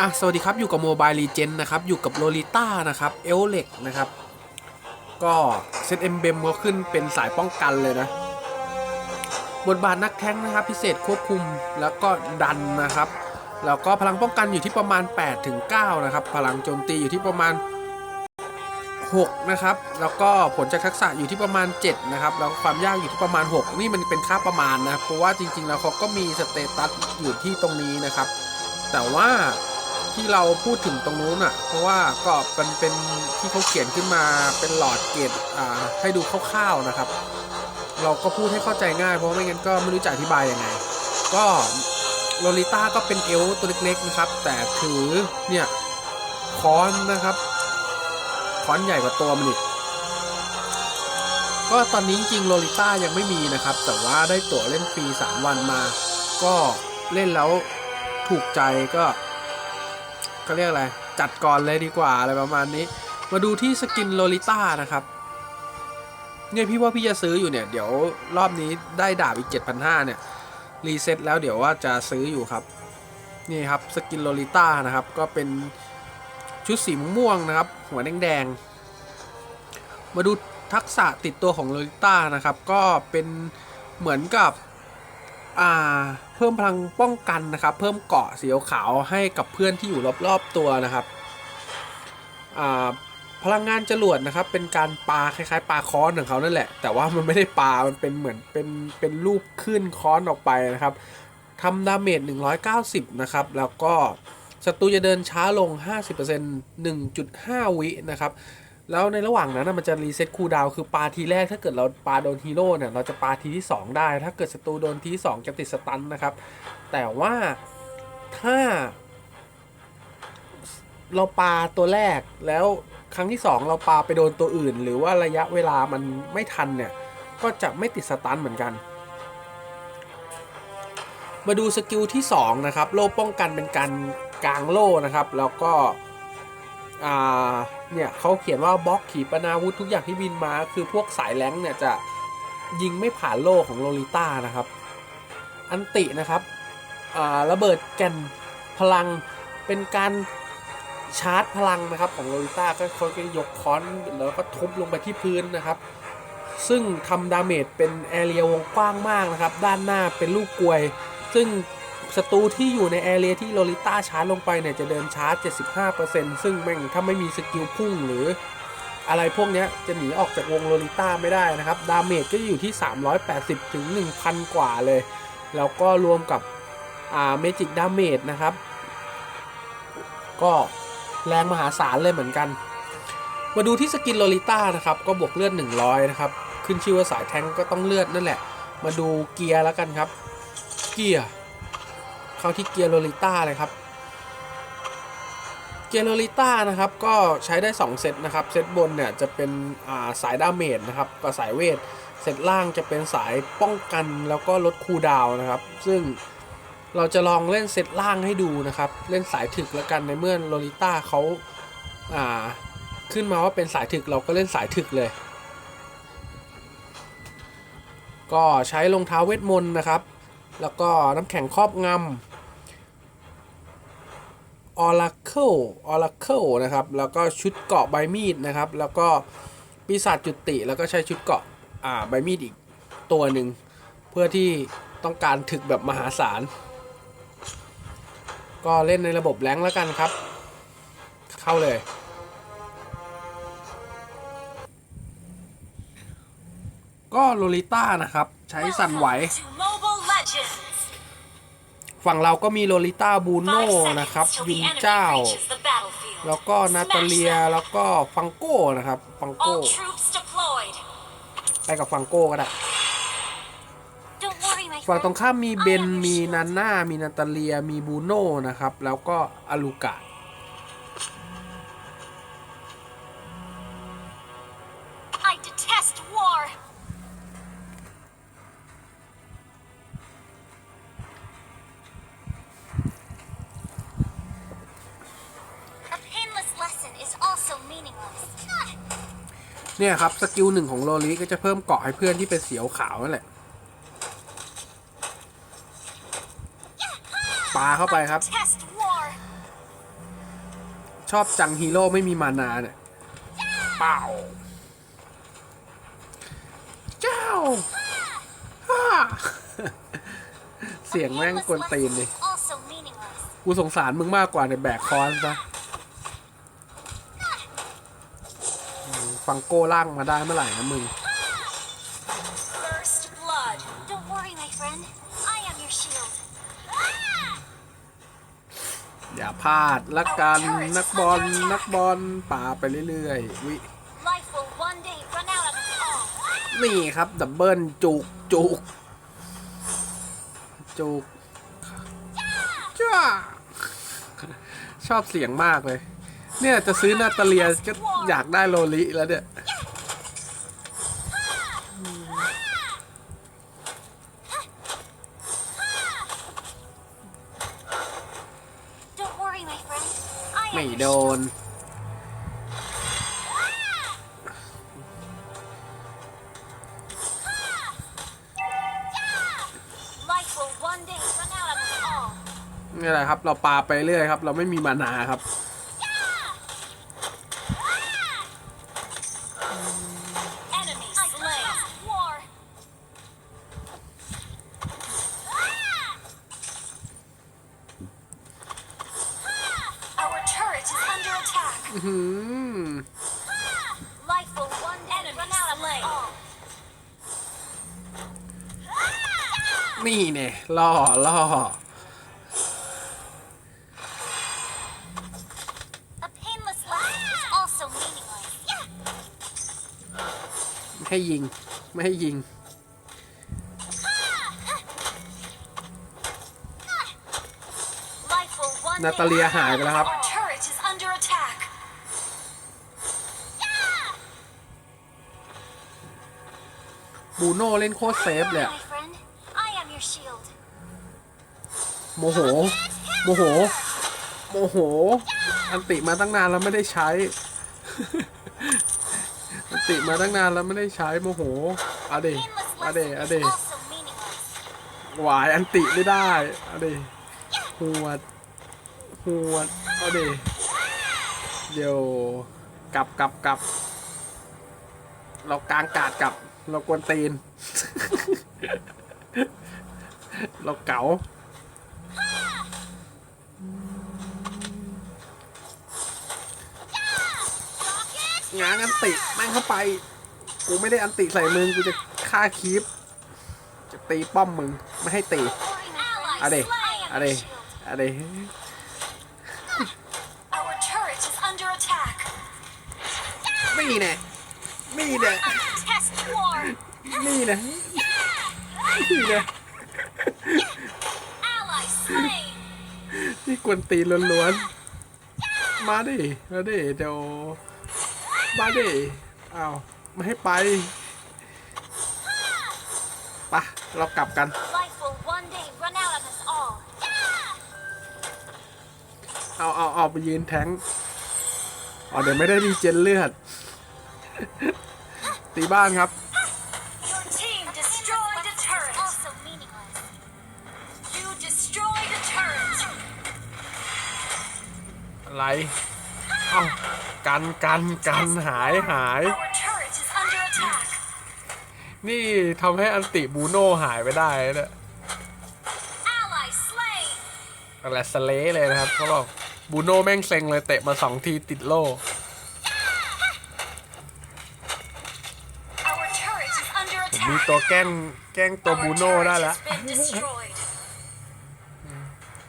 อะสวัสดีครับอยู่กับโมบาย e ีเจนนะครับ อยู่กับโลลิต้านะครับเอลเล็กนะครับ ก็เซตเอ็มเบมก็ขึ้นเป็นสายป้องกันเลยนะ บทบาทนักแท้งนะครับ พิเศษควบคุมแล้วก็ดันนะครับ แล้วก็พลังป้องกันอยู่ที่ประมาณ8ถึง9นะครับ พลังโจมตีอยู่ที่ประมาณ 6 นะครับ แล้วก็ผลจากทักษะอยู่ที่ประมาณ 7 นะครับ แล้วความยากอยู่ที่ประมาณ 6 นี่มันเป็นค่าประมาณนะเพราะว่าจริง ๆ แล้วเขาก็มีสเตตัสอยู่ที่ตรงนี้นะครับ แต่ว่า ที่เราพูดถึงตรงนู้นอะ เพราะว่าก็เป็นเป็นที่เขาเขียนขึ้นมาเป็นหลอดเกตอ่าให้ดูคร่าวๆนะครับ เราก็พูดให้เข้าใจง่าย เพราะไม่งั้นก็ไม่รู้จะอธิบายยังไง ก็โลลิต้าก็เป็นเอลตัวเล็กๆนะครับ แต่ถือเนี่ยค้อนนะครับค้อนใหญ่กว่าตัวมันอีกก็ตอนนี้จริงโลลิต้ายังไม่มีนะครับ แต่ว่าได้ตั๋วเล่นฟรี 3 วันมา ก็เล่นแล้วถูกใจก็ เขาเรียกอะไร จัดก่อนเลยดีกว่าอะไรประมาณนี้ มาดูที่สกินโลลิต้านะครับ เนี่ยพี่ว่าพี่จะซื้ออยู่เนี่ย เดี๋ยวรอบนี้ได้ดาบอีก 7,500 เนี่ย รีเซ็ตแล้วเดี๋ยวว่าจะซื้ออยู่ครับ นี่ครับสกินโลลิต้านะครับ ก็เป็นชุดสีม่วงนะครับ หัวแดงๆ มาดูทักษะติดตัวของโลลิต้านะครับ ก็เป็นเหมือนกับ อ่า เพิ่มพลังป้องกันนะครับ เพิ่มเกาะสีขาวให้กับเพื่อนที่อยู่รอบๆตัวนะครับอ่าพลังงานจรวดนะครับ เป็นการปาคล้ายๆปาค้อนของเขานั่นแหละ แต่ว่ามันไม่ได้ปา มันเป็นเหมือนเป็นเป็นรูปขึ้นค้อนออกไปนะครับทำดาเมจ 190 นะครับ แล้วก็ศัตรูจะเดินช้าลง 50% 1.5 วินะครับ แล้วในระหว่างนั้นนะมันจะรีเซ็ตคูลดาวคือปาทีแรกถ้าเกิดเราปาโดนฮีโร่เนี่ยเราจะปาทีที่ 2 ได้ ถ้าเกิดศัตรูโดนทีที่2จะติดสตันนะครับ แต่ว่าถ้า เราปาตัวแรกแล้วครั้งที่ 2 เราปาไปโดนตัวอื่น หรือว่าระยะเวลามันไม่ทันเนี่ย ก็จะไม่ติดสตันเหมือนกัน มาดูสกิลที่ 2 นะครับ โล่ป้องกันเป็นการกลางโล่นะครับ แล้วก็ อ่าเนี่ยเขาเขียนว่าบล็อกขีปนาวุธทุกอย่างที่บินมา คือพวกสายแรงเนี่ยจะยิงไม่ผ่านโล่ของโลลิต้านะครับ อันตินะครับระเบิดแก่นพลังเป็นการชาร์จพลังนะครับของโลลิต้าก็เขาก็ยกค้อนแล้วก็ทุบลงไปที่พื้นนะครับ ซึ่งทำดาเมจเป็นแอเรียวงกว้างมากนะครับ ด้านหน้าเป็นลูกกลวย ซึ่ง ศัตรูที่อยู่ในแอเรียที่โลลิต้าชาร์จลงไปเนี่ยจะเดินชาร์จ 75%ซึ่งแม่งถ้าไม่มีสกิลพุ่งหรือ อะไรพวกนี้จะหนีออกจากวงโลลิต้าไม่ได้นะครับ ดาเมจก็อยู่ที่ 380 ถึง 1,000 กว่าเลย แล้วก็รวมกับอ่าเมจิกดาเมจนะครับ ก็แรงมหาศาลเลยเหมือนกัน มาดูที่สกินโลลิต้านะครับ ก็บวกเลือด 100 นะครับ ขึ้นชื่อว่าสายแทงก็ต้องเลือดนั่นแหละ มาดูเกียร์แล้วกันครับ เกียร์ เข้าที่เกียร์โลลิต้าเลยครับ เกียร์โลลิต้านะครับก็ใช้ได้ 2 เซตนะครับ เซตบนเนี่ยจะเป็นาสายดาเมจนะครับกับสายเวท เซตล่างจะเป็นสายป้องกันแล้วก็ลดคูดาวนะครับ ซึ่งเราจะลองเล่นเซตล่างให้ดูนะครับ เล่นสายถึกแล้วกันในเมื่อโลลิต้าเขาาขึ้นมาว่าเป็นสายถึกเราก็เล่นสายถึกเลย ก็ใช้รองเท้าเวทมนต์นะครับ แล้วก็น้ำแข็งครอบงำ Oracle Oracle นะครับ แล้วก็ชุดเกาะใบมีดนะครับ แล้วก็ปีศาจจุติ แล้วก็ใช้ชุดเกาะอ่าใบมีดอีกตัวหนึ่ง เพื่อที่ต้องการถึกแบบมหาศาล ก็เล่นในระบบแรงแล้วกันครับ เข้าเลย ก็โลลิต้านะครับ ใช้สั่นไหว ฝั่งเราก็มีโลลิต้าบูโน่ Five นะครับ seconds till ยุน the enemy เจ้า reaches the battlefield. แล้วก็นาตาเลียแล้วก็ฟังโก้นะครับฟังโก้ All troops deployed. ไปกับฟังโก้ก็ได้ Don't worry, my ฝั่งตรง friend. ข้ามมีเบนมีนาน่ามีนาตาเลียมีบูโน่นะครับ แล้วก็อาลูกะ เนี่ยครับสกิลหนึ่งของโลลิก็จะเพิ่มเกาะให้เพื่อนที่เป็นเสียวขาวนั่นแหละปาเข้าไปครับ ชอบจังฮีโร่ไม่มีมานาเนี่ยเป่าเจ้าเสียงแม่งกวนตีนเลยกูสงสารมึงมากกว่าในยแบกคอนซะอืม ฟังโก้ล่างมาได้เมื่อไหร่นะมึง First blood. Don't worry, my friend. I am your shield. อย่าพลาดละกันนักบอลนักบอลป่าไปเรื่อยๆวิ Life will one day run out of us all. นี่ครับดับเบิลจุกจุกจุกจ้าชอบเสียงมากเลย เนี่ยจะซื้อนาตาเลียก็อยากได้โลลิแล้วเนี่ยไม่โดน นี่แหละครับ เราปาไปเรื่อยครับ เราไม่มีมานาครับ นี่เนี่ยล่อล่อ A painless lesson is also meaningless. ไม่ให้ยิง ไม่ให้ยิง Life will one นาตาเลียหายไปแล้วครับ Our turret is under attack. บูโน่เล่นโคตรเซฟเลยอะ โมโห โมโห โมโห อันติมาตั้งนานแล้วไม่ได้ใช้ อันติมาตั้งนานแล้วไม่ได้ใช้โมโหเอาดิ Painless เอดิ lesson เอา is ดิ also meaningless. หวายอันติไม่ได้เอาดิหวดหวดเอาดิเดี๋ยวกลับกลับกลับ เรากลางกาดกลับ เรากวนตีน เราเก๋า งานอันติแม่งเข้าไป กูไม่ได้อันติใส่มึง กูจะฆ่าคีปจะตีป้อมมึง ไม่ให้ตี Ally อะเด slain. อะเดอะเด Our turret is under attack. นี่แน่นี่แน่ Test war. นี่แน่นี่แน่ Ally slain. นี่กวนตีนล้วนๆ มาดิ มาดิเดี๋ยว มาดิอ้าวไม่ให้ไปไปะเรากลับกัน Life will one day run out of us all. เอาเอาเอาไปยืนแทงค์อ๋อเดี๋ยวไม่ได้รีเจนเลือด ตีบ้านครับ Your team destroyed a turret. Also meaningless. You destroyed a turret. อะไร เอ้า กันกันกันหายหาย Our turret is under attack. นี่ทำให้อันติบูโน่หายไปได้นะ Ally slain. อะไรสเลเลยนะครับเขาบอกบูโน่แม่งเซ็งเลยเตะมาสองทีติดโล่ Our turret is under มี attack. ตัวแกล้งแกล้งตัว Our บูโน่ turret ได้แล้ว has been destroyed.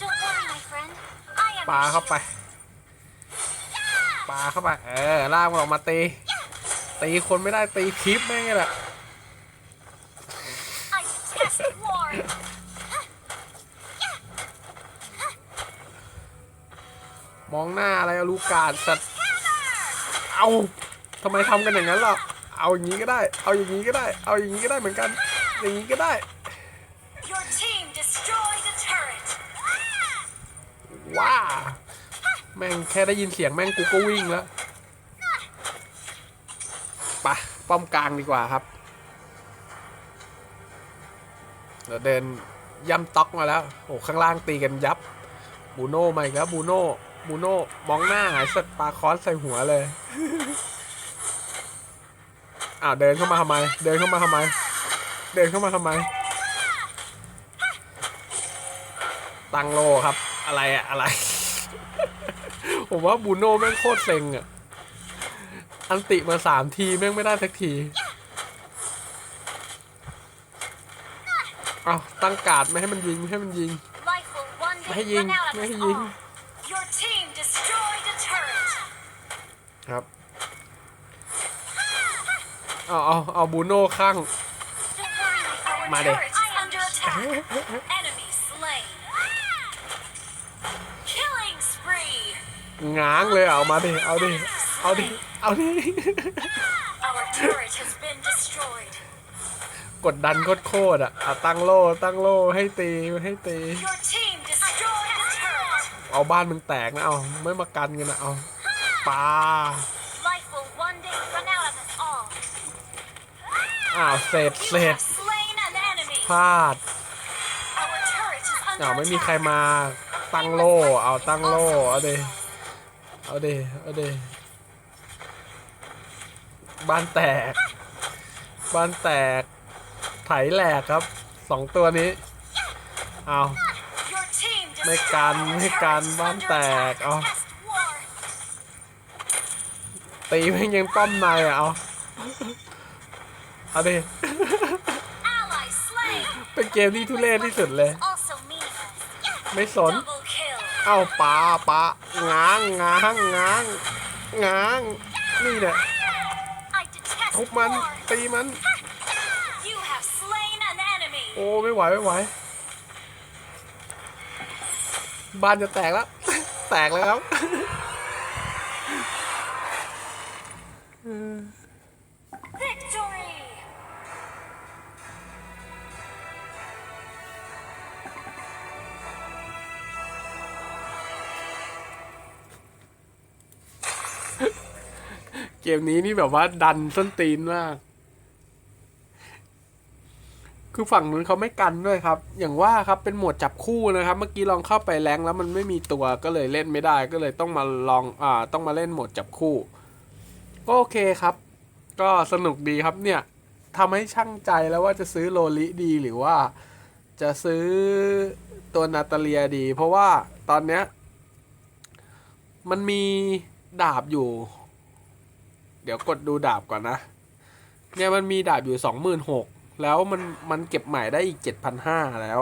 Don't worry, my friend. I am ปา your เข้าไป shield. ปาเข้าไปเออลากมันออกมาตี ตีคนไม่ได้ตีคลิปแม่งไงแหละ I detest war. มองหน้าอะไรอะลูกกาดสัตว์เอาทำไมทำกันอย่างนั้นล่ะเอาอย่างนี้ก็ได้ เอาอย่างนี้ก็ได้ เอาอย่างนี้ก็ได้เหมือนกัน อย่างนี้ก็ได้ Your team destroyed a turret. ว้า แม่งแค่ได้ยินเสียงแม่งกูก็วิ่งแล้วปะป้อมกลางดีกว่าครับเราเดินย่ำต็อกมาแล้ว โอ้ข้างล่างตีกันยับ บูโน่มาอีกแล้วบูโน่บูโน่มองหน้าหายสัตว์ปลาคอสใส่หัวเลยอ้าวเดินเข้ามาทำไม เดินเข้ามาทำไม เดินเข้ามาทำไม ตังโลครับ อะไรอะอะไร ผมว่าบูโน่แม่งโคตรเซ็งอะอันติมาสามทีแม่งไม่ได้สักทีเอาตั้งการ์ดไม่ให้มันยิงไม่ให้มันยิง Life will one ไม่ day ให้ยิง run out of ไม่ให้ us ยิง all. Your team destroyed a turret. ครับ เอาเอาเอาบูโน่ข้าง Our Mare. turret is under attack. Enemy slain. Killing spree. ง้างเลยเอามาดิ เอาดิ เอาดิ เอาดิ Our turret has been destroyed. กดดันโคตรๆอะอะตั้งโล่ตั้งโล่ให้ตีให้ตี Your team destroyed a turret. เอาบ้านมึงแตกนะเอาไม่มากันกันนะเอาปลา Life will one day run out of us all. อ้าวเสร็จ You เสร็จ have slain an enemy. พลาด Our turret is อ้าว under ไม่มีใคร attack. มาตั้งโล่เอาตั้งโล่เอาดิ เอาเดเอาเดบ้านแตก บ้านแตก ไถแหลกครับสองตัวนี้ เอาไม่กัน destroyed. ไม่กัน Turret is บ้านแตก เอาตีแม่งยังป้อมในอะ เอาเอาดิ เป็นเกมที่ทุเรศที่สุดเลย ไม่สน เอ้าปาปา ง้างง้างง้างง้าง นี่แหละทุบมันตีมันโอ้ไม่ไหวไม่ไหวบ้านจะแตกแล้ว แตกแล้วครับ เกมนี้นี่แบบว่าดันส้นตีนมาก คือฝั่งนู้นเขาไม่กันด้วยครับ อย่างว่าครับเป็นโหมดจับคู่นะครับ เมื่อกี้ลองเข้าไปแรงแล้วมันไม่มีตัวก็เลยเล่นไม่ได้ ก็เลยต้องมาลองอ่าต้องมาเล่นโหมดจับคู่ ก็โอเคครับ ก็สนุกดีครับเนี่ยทำให้ช่างใจแล้วว่าจะซื้อโลลิดีหรือว่า จะซื้อตัวนาตาเลียดี เพราะว่าตอนเนี้ยมันมีดาบอยู่ เดี๋ยวกดดูดาบก่อนนะ เนี่ยมันมีดาบอยู่สองหมื่นหกแล้วมันมันเก็บใหม่ได้อีกเจ็ดพันห้าแล้ว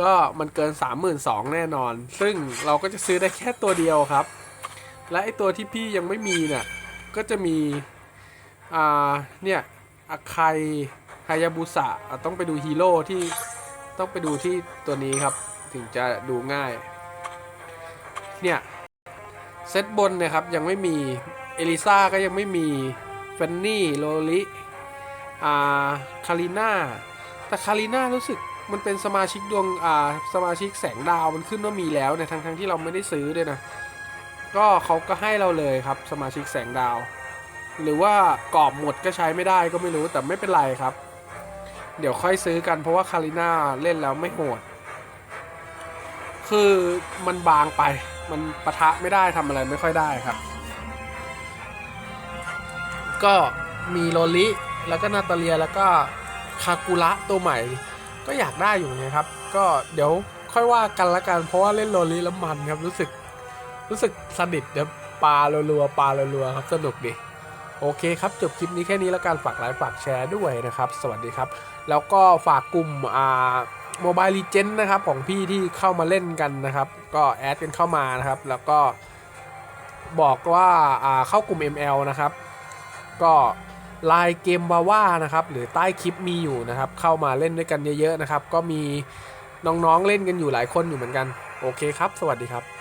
ก็มันเกินสามหมื่นสองแน่นอน ซึ่งเราก็จะซื้อได้แค่ตัวเดียวครับ และไอตัวที่พี่ยังไม่มีเนี่ยก็จะมี อ่า เนี่ยอาคายฮายาบุสะต้องไปดูฮีโร่ที่ต้องไปดูที่ตัวนี้ครับ ถึงจะดูง่าย เนี่ย เซตบนนี่ยครับยังไม่มี เอลิซาก็ยังไม่มีเฟนนี่โลลิอ่าคาริน่าแต่คาริน่ารู้สึกมันเป็นสมาชิกดวงอ่าสมาชิกแสงดาวมันขึ้นว่ามีแล้วเนี่ยทั้งทั้งที่เราไม่ได้ซื้อด้วยนะ ก็เขาก็ให้เราเลยครับสมาชิกแสงดาว หรือว่ากรอบหมดก็ใช้ไม่ได้ก็ไม่รู้แต่ไม่เป็นไรครับ เดี๋ยวค่อยซื้อกันเพราะว่าคาริน่าเล่นแล้วไม่โหด คือมันบางไปมันปะทะไม่ได้ทำอะไรไม่ค่อยได้ครับ ก็มีโลลิแล้วก็นาตาเลียแล้วก็คากุระตัวใหม่ ก็อยากได้อยู่นะครับ ก็เดี๋ยวค่อยว่ากันละกันเพราะว่าเล่นโลลิแล้วมันครับรู้สึกรู้สึกสนิทเดี๋ยวปลารัวๆปลารัวๆครับสนุกดีโอเคครับ จบคลิปนี้แค่นี้แล้วกันฝากไลค์ฝากแชร์ด้วยนะครับ สวัสดีครับ แล้วก็ฝากกลุ่มอ่าโมบายลีเจนนะครับ ของพี่ที่เข้ามาเล่นกันนะครับ ก็แอดกันเข้ามานะครับ แล้วก็บอกว่าอ่าเข้ากลุ่ม ML นะครับ ก็ไลน์เกมบาว่านะครับหรือใต้คลิปมีอยู่นะครับ เข้ามาเล่นด้วยกันเยอะๆนะครับ ก็มีน้องๆเล่นกันอยู่หลายคนอยู่เหมือนกัน โอเคครับ สวัสดีครับ